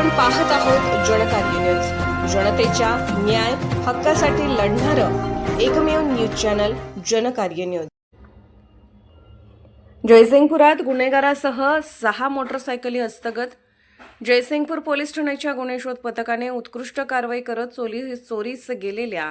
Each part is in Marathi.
आपण पाहत आहोत जनकार्य न्यूज जनतेच्या न्याय हक्कासाठी लढणारं एकमेव न्यूज चॅनल जनकार्य न्यूज जयसिंगपुरात गुन्हेगारासह सहा मोटरसायकली हस्तगत. जयसिंगपूर पोलीस ठाण्याच्या गुन्हे शोध पथकाने उत्कृष्ट कारवाई करत चोरी चोरीस गेलेल्या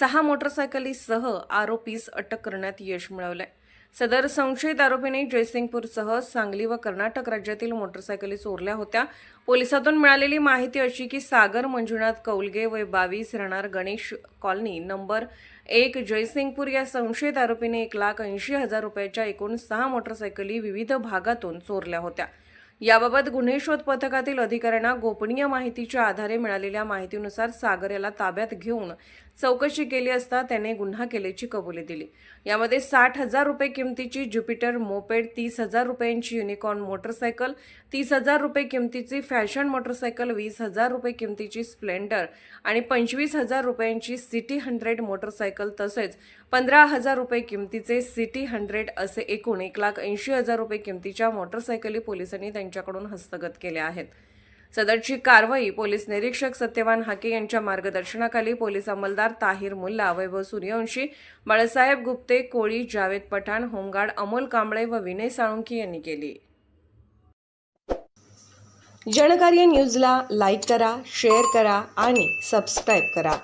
सहा मोटरसायकलीसह आरोपीस अटक करण्यात यश मिळवलंय. सदर संशयित आरोपीने जयसिंगपूरसह सांगली व कर्नाटक राज्यातील मोटरसायकली चोरल्या होत्या. पोलिसातून मिळालेली माहिती अशी की सागर मंजुनाथ कौलगे वय बावीस राहणार गणेश कॉलनी नंबर एक जयसिंगपूर या संशयित आरोपीने एक लाख ऐंशी हजार रुपयाच्या एकूण सहा मोटरसायकली विविध भागातून चोरल्या होत्या. याबाबत गुन्हे शोध पथकातील अधिकाऱ्यांना गोपनीय माहितीच्या आधारे मिळालेल्या माहितीनुसार सागर याला ताब्यात घेऊन चौकशी केली असता त्याने गुन्हा केल्याची कबुली दिली. यामध्ये साठ हजार रुपये किमतीची ज्युपिटर मोपेड तीस हजार रुपयांची युनिकॉर्न मोटरसायकल तीस हजार रुपये किमतीची फॅशन मोटरसायकल वीस हजार रुपये किमतीची स्प्लेंडर आणि पंचवीस हजार रुपयांची सिटी हंड्रेड मोटरसायकल तसेच पंधरा हजार रुपये किमतीचे सिटी हंड्रेड असे एकूण एक लाख ऐंशी हजार रुपये किमतीच्या मोटरसायकली पोलिसांनी यांच्याकडून हस्तगत केल्या आहेत. सदरची कारवाई पोलीस निरीक्षक सत्यवान हाके यांच्या मार्गदर्शनाखाली पोलीस अंमलदार ताहिर मुल्ला वैभव सूर्यवंशी बाळासाहेब गुप्ते कोळी जावेद पठाण होमगार्ड अमोल कांबळे व विनय साळुंकी यांनी केली. जनकार्य न्यूजला लाईक करा शेअर करा आणि सबस्क्राईब करा.